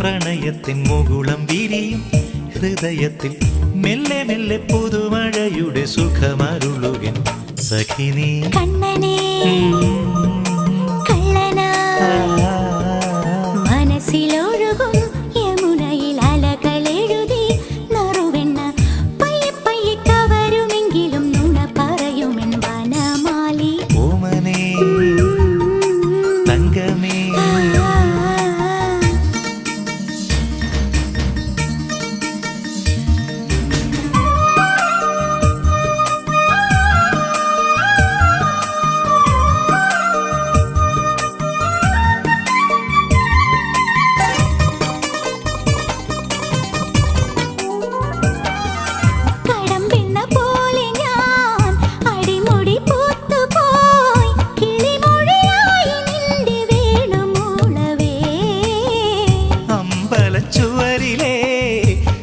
പ്രണയത്തിൻ മുകുളം വിരിയും ഹൃദയത്തിൽ മെല്ലെ മെല്ലെ പുതുമഴയുടെ സുഖമരുളുകൻ. സഖിനി കണ്ണനെ. മനസ്സിലൊഴുകും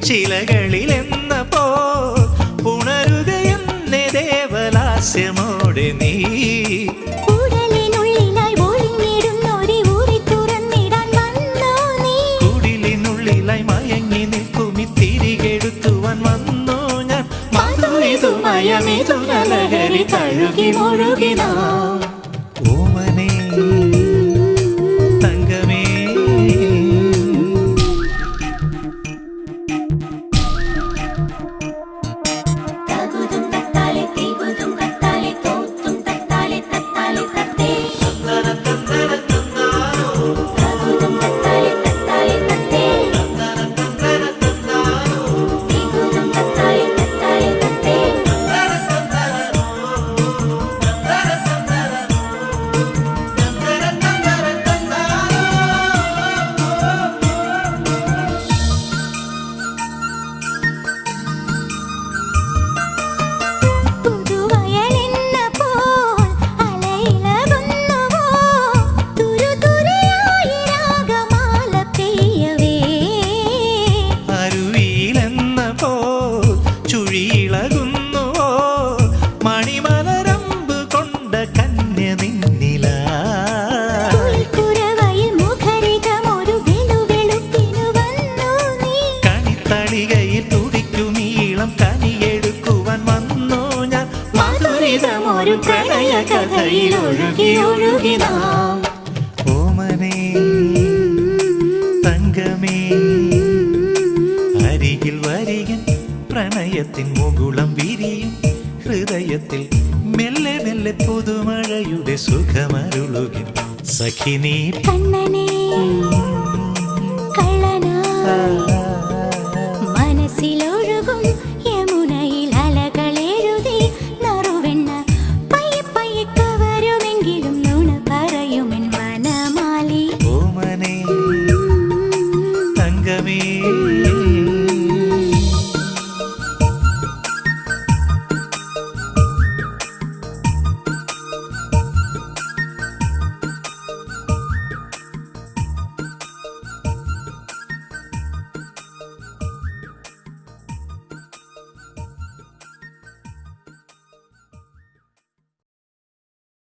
ശിലകളിലെന്ന പോ ഉണരുകയെന്നെ ദേവലാസ്യമോടെ നീ. ഉടലിനുള്ളിലായി നലഹരി തഴുകി തുറന്നിടാൻ മധുരിതമൊരു പ്രണയ കഥയിൽ ഒഴുകി ഒഴുകി നാം. ഓമനേ തങ്കമേ അരികിൽ വരികൻ പ്രണയത്തിൻ മുകുളം വിരിയും ഹൃദയത്തിൽ മെല്ലെ മെല്ലെ പുതുമഴയുടെ സുഖമരുളുകൻ. സഖിനീ കണ്ണനെ me.